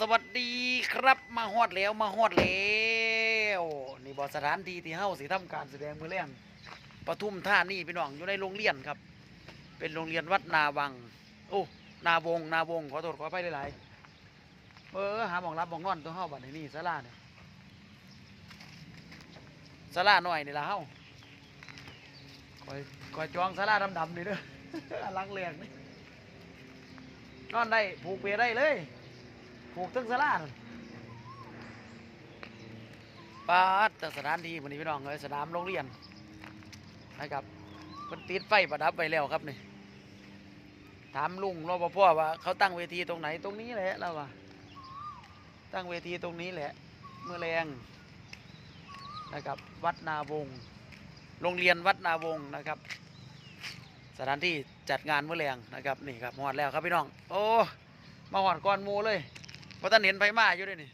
สวัสดีครับมาฮอดแล้วมาฮอดแล้วนี่บอสถานที่ที่เฮาสิทำการแสดงมือแรงปทุมท่านี่พี่น้องอยู่ในโรงเรียนครับ เป็นโรงเรียนวัดนาวัง โอ้นาวง นาวงขอโทษขอไปหลายๆเออหาหมองรับหมองนอนตัวเฮาบัดนี้นี่ศาลาเนี่ยศาลาหน่อยนี่ละเฮาคอยคอยจองศาลาดำๆนี่เด้ออันหลังแรงนี่นอนได้ผูกเปียได้เลย ผูกตึ้งสลานปาดแต่สถานที่วันนี้พี่น้องเลยสนามโรงเรียนนะครับมันติดไฟประดับไว้แล้วครับนี่ถามลุงรปภว่าเขาตั้งเวทีตรงไหนตรงนี้แหละเราว่าตั้งเวทีตรงนี้แหละ เมื่อแรงนะครับวัดนาวงโรงเรียนวัดนาวงนะครับ สถานที่จัดงานเมื่อแรงนะครับนี่ครับหอดแล้วครับพี่น้อง โอ้มาหอดก่อนมูเลย ราะท่านเห็นไฟมาอยู่ด้วยนี่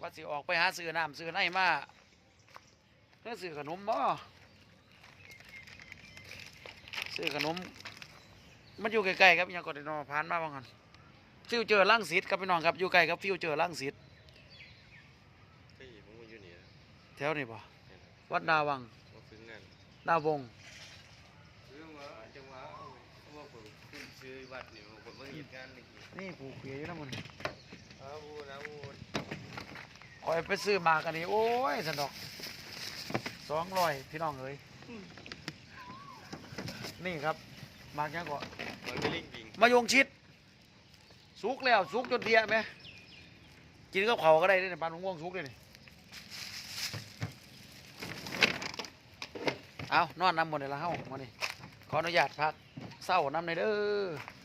ว่าสิออกไปหาซื้อน้ำซื้อไนมาเพื่อซื้อขนมบ่ซื้อขนม มันอยู่ใกล้ๆครับอยังกดนอผ่านมาบางกันฟิวเจอร์ลังสิตครับพี่น้องครับอยู่ใกล้กับฟิวเจอร์ลังสิตเฮ้ยมึงมาอยู่นี่นะแถวนี้บ่เนี่ยนะวัดนาวังมาฝึกงานนาวง เรื่องว่าจังหวะเอาเพราะว่าผม ขึ้นซื้อวัดนี่ผมมาเหตุการณ์นี่นี่ผูกเปียอยู่นะมันอ้าวนะโอ้คอยไปซื้อมากันนี่โอ้ยสนดอกสองร้อยพี่น้องเอ้ยนี่ครับมากยังก่อนมันไม่ลิงปิงมายงชิด สุกแล้วสุกจนเทียไหมกินกับเขาวก็ได้ด้วยในปลาหนุ่ม่วงสุกเลยนี่เอานอนน้ำหมดเลยละเฮ้ามานี่ขออนุญาตพักเศร้าน้ำในอยเด้อค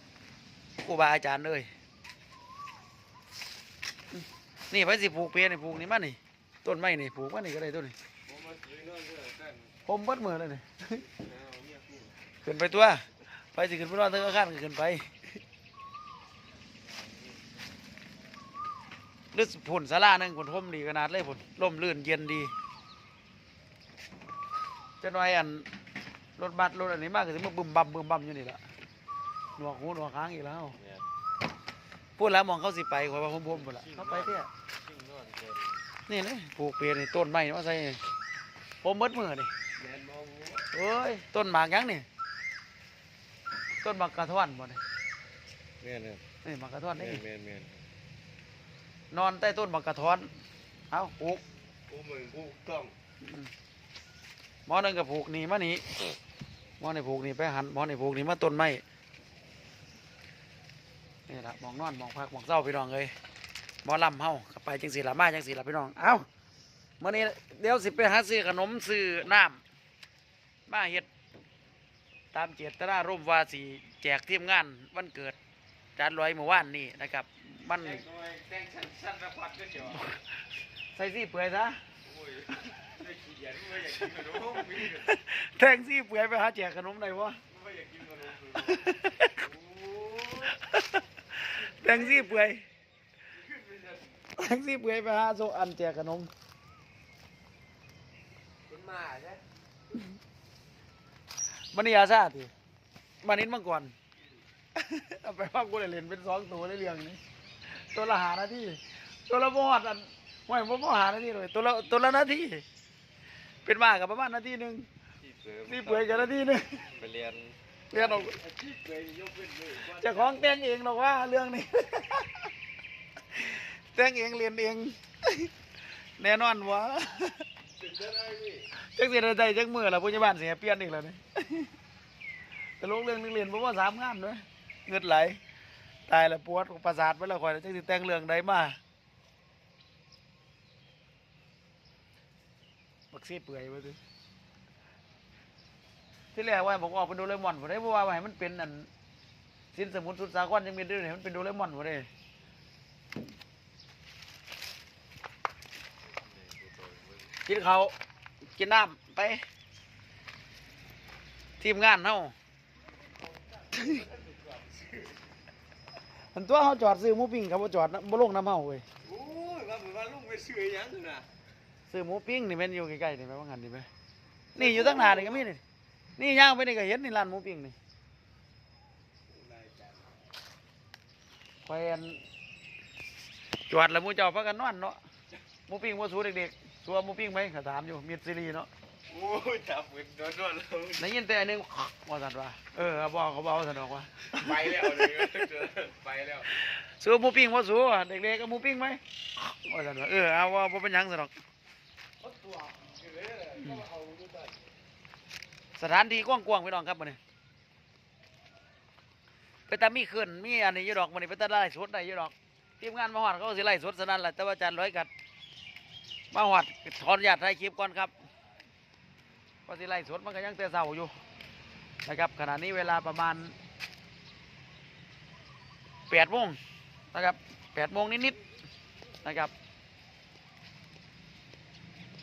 รูบาอาจารย์เลยนี่ไปสิปลูกเปียนี่ปลูกนี่มานี่ต้นไม้นี่ปลูกมานี่ก็ได้ต้นนี่ผมมาซื้อนอนเพื่อกันผมเบิดมือเลยนี่ขึ้นไปตัวไปสิขึ้นไปนอนเธอข้างก็ขึ้นไปลึกผลสาราหนึ่งผลทมดีขนาดเลยผลล่มลื่นเย็นดีจะน้อยอันรถบัสรถอันนี้มากก็สิมาบึมบัมบึมบัมอยู่นี่และ หนวกหูหนวกค้างอีกแล้ว เนี่ยพูดแล้วมองเขาสิไปคอยว่าผมผมหมดละเขาไปเที่ยชิงนอนเกินนี่เลยปลูกเปียนี่ต้นไม้มาใส่นี่ผมเบิดมือนี่แมนมองหัวเอ้ยต้นหมากยังนี่ต้นหมากกระท่อนบ่นี่แมนครับนี่หมากกระท่อนแมนี่นแมนแมนนอนใต้ต้นหมากกระท้อนเอาปลูกกูมึงกูต้องหมอหนึงกับผูกหนี่มานี่หมอในผูกหนี่ไปหันหมอในผูกหนี่มาต้นไม้ นี่ละหมองนอนหมองพักหมองเศร้าพี่น้องเลยหมอลำเฮาก็ไปจังสีละมาจังสีละพี่น้อง เอ้าเมื่อนี้เดี๋ยวสิไปหาซื้อขนมซื้อน้ำมาเฮ็ดตามเจตนาร่มว่าสีแจกทีมงานวันเกิดจานลอยเมื่อวานนี่นะครับมันแต่งทำไมแต่งชั้นชั้นระพัดก็เจียวใส่ซี่เปื่อยซะโอ้ยไม่ขี้เกียจไม่อยากกินขนมไม่อยากแทงซี่เปื่อยไปหาแจกขนมได้วะไม่อยากกินขนมโอ้ แทงซี่เปื่อยขึ้นไปเลยแทงซี่เปื่อยไปหาโซอันแจกขนมคุณมาใช่มันนี่อาซาติมันนิดมังก่อนเอาไปว่ากูเลยเล่นเป็นสองตัวในเรื่องนี้ ตัวละหานาทีตัวละบอดอันไม่บ่บ่หานาทีเลยตัวละตัวละนาทีเป็นมากกับประมาณนาทีหนึ่งที่เสริมซี่เปื่อยกับนาทีหนึ่งไปเรียน เรียนออกจะของแต่งเองหรอกว่าเรื่องนี้ แต่งเองเรียนเอง แน่นอนวะจะได้พี่จักเสียใจจักมือละผู้ใหญ่บ้านเสียเปลี่ยนอีกแล้วนี่แต่ลงเรื่องนึงเรียนเพราะว่าสามงานด้วยเงืดไหล ตายละปวดประสาทไปแล้วคอยจักสิแต่งเรื่องใดมาบักซีเปื่อยไปดิ ที่แรกว่าบอกว่าเป็นโดเรมอนผมได้เพราะว่าให้มันเป็นอันสินสมุนสุดสากรยังมีด้วยให้มันเป็นโดเรมอนผมได้กินเขาวกินน้ำไป ทีมงานเฮาอันตัวเขาจอดซื้อหมูปิ้งครับว่าจอดนะบ่ลงน้ำเฮาเว้ยโอ้ยว่าเหมือนว่าลุงไปซื้อหยังนั่นน่ะซื้อหมูปิ้งนี่แม่นอยู่ใกล้ๆนี่แม่ว่างั้นนี่แม่นี่อยู่ตั้งนานนี่ก็มีนี่ นี่ย่างไปนี่ก็เห็นนี่ร้านหมูปิ้งนี่แควนจวดแล้วมูเจ้าพักกันนอนเนาะหมูปิ้งมูสูเด็กๆสัวหมูปิ้งไหมข้าถามอยู่มีซีรีเนาะโอ้ยจับเหมือนโดนโดนเลยในยินแต่อันนึงว่าสันว่าเออบอกเขาบอกสันบอว่าไปแล้วเลยไปแล้วซื้หมูปิ้งมูสูดเด็กๆก็หมูปิ้งไหมว่าสันว่าเออเอาว่าเป็นยังสันหรอก สถานที่กว้างๆพี่น้องครับมื้อนี้ไปตามีขึ้นมีอันนี้ยู่ดอกมื้อนี้ไปตาไล่สดได้ยู่ดอกทีมงานมาฮอดเขาก็สิไล่สดซะนั่นแหละแต่ว่าอาจารย์ร้อยกัดมาฮอดขอนุญาตถ่ายคลิปก่อนครับก็สิไล่สดมันก็ยังแต่เช้าอยู่นะครับขณะนี้เวลาประมาณ8โมงนะครับ8โมงนิดๆนะครับ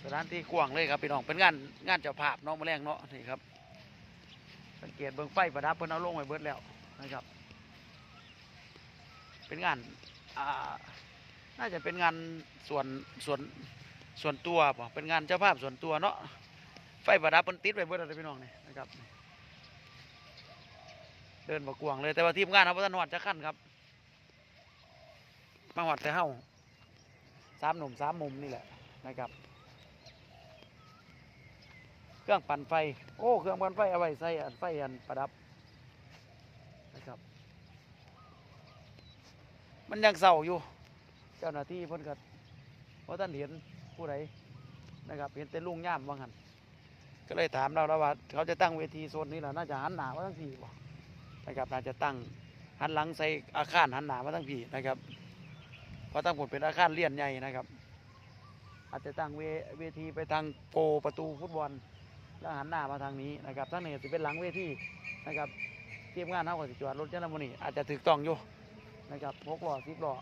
สถานที่กว้างเลยครับพี่น้องเป็นงานงานเจ้าภาพน้องมาแรงเนาะนี่ครับสังเกตเบิ่งไฟประดับเพิ่นเอาลงไว้เบิดแล้วนะครับ เป็นงานอ่าน่าจะเป็นงานส่วนส่วนส่วนตัวป่ะเป็นงานเจ้าภาพส่วนตัวเนาะไฟประดับเพิ่นติดไว้เบิดแล้วพี่น้องนี่นะครับเดินมากวางเลยแต่ว่าทีมงานเขาพัฒนวัดจะขั้นครับมาหวัดแต่เฮาสามหนุ่มสามมุมนี่แหละนะครับ เครื่องปั่นไฟ โอ้เครื่องปั่นไฟเอาไว้ใส่อันไฟอันประดับนะครับ มันยังเศร้าอยู่ เจ้าหน้าที่เพิ่นก็ว่าะท่านเห็นผู้ใดนะครับเห็นแต่ลุงย่ามว่างันก็เลยถามเราแล้วว่า เขาจะตั้งเวทีโซนนี้แหละน่าจะหันหน้ามาทั้งพี่บ่นะครับน่าจะตั้งหันหลังใส่อาคารหันหน้ามาทั้งพี่นะครับเพราะตั้งผลเป็นอาคารเลี่ยนใหญ่นะครับ อาจจะตั้งเวเวทีไปทางโกประตูฟุตบอล แล้วหันหน้ามาทางนี้นะครับทั้งนี้จะเป็นหลังเวทีนะครับเทีมงานเท่ากับสิจอดรถเจ้าหน้าที่อาจจะถือต้องอยู่นะครับพกหล้อสิบหล้อ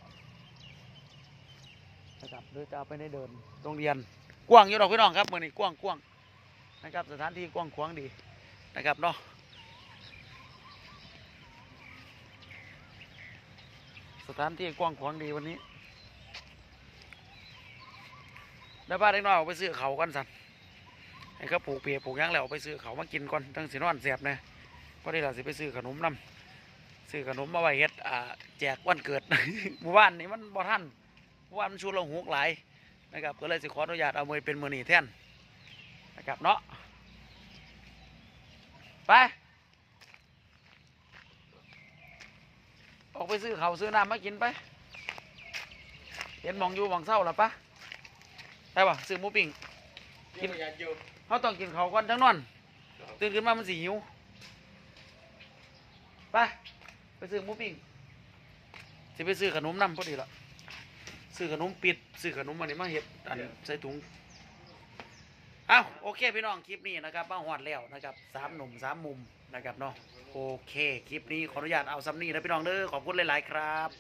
นะครับโดยจะเอาไปในเดินโรงเรียนกว้างอยู่ดอกพี่น้องครับเมือนี้กว้างกว้างนะครับสถานที่กว้างขวางดีนะครับเนาะสถานที่กว้างขวางดีวันนี้แล้วบ้านเล็กน้อยออกไปซื้อเขากันสัน ให้เขาปลูกเปียปลูกยังแล้วไปซื้อเขามากินก่อนตั้งสินวันเสียบนะพอดีเราสิไปซื้อขนมนํซื้อขนมมาไว้เฮ็ดอ่าแจกวันเกิดหมู่บ้านนี้มันบ่ทันหมู่บ้านมันชูเราหุกหลายนะครับก็เลยสิขออนุญาตเอามือเป็นมือนีแท่นนะครับเนาะไปออกไปซื้อเขาซื้อน้ำมากินไป เห็นมองอยู่หมองเศร้าแล้วปะได้ปะซื้อมูปิ้งกินยาอยู่ เขาต้องกินเขาวก่อนจังนอน ตื่นขึ้นมามันสิหิว ไป ไปซื้อหมูปิ้งสิไปซื้อขนมน้ำพอดีละซื้อขนมปิด ซื้อขนมอันนี้มาเห็ดอันใส่ถุง เอ้าโอเคพี่น้องคลิปนี้นะครับมาหอดแล้วนะครับสามหนุ่มสามมุมนะครับเนาะโอเคคลิปนี้ขออนุญาตเอาซ้ำนี้นะพี่น้องเด้อขอบคุณหลายๆครับ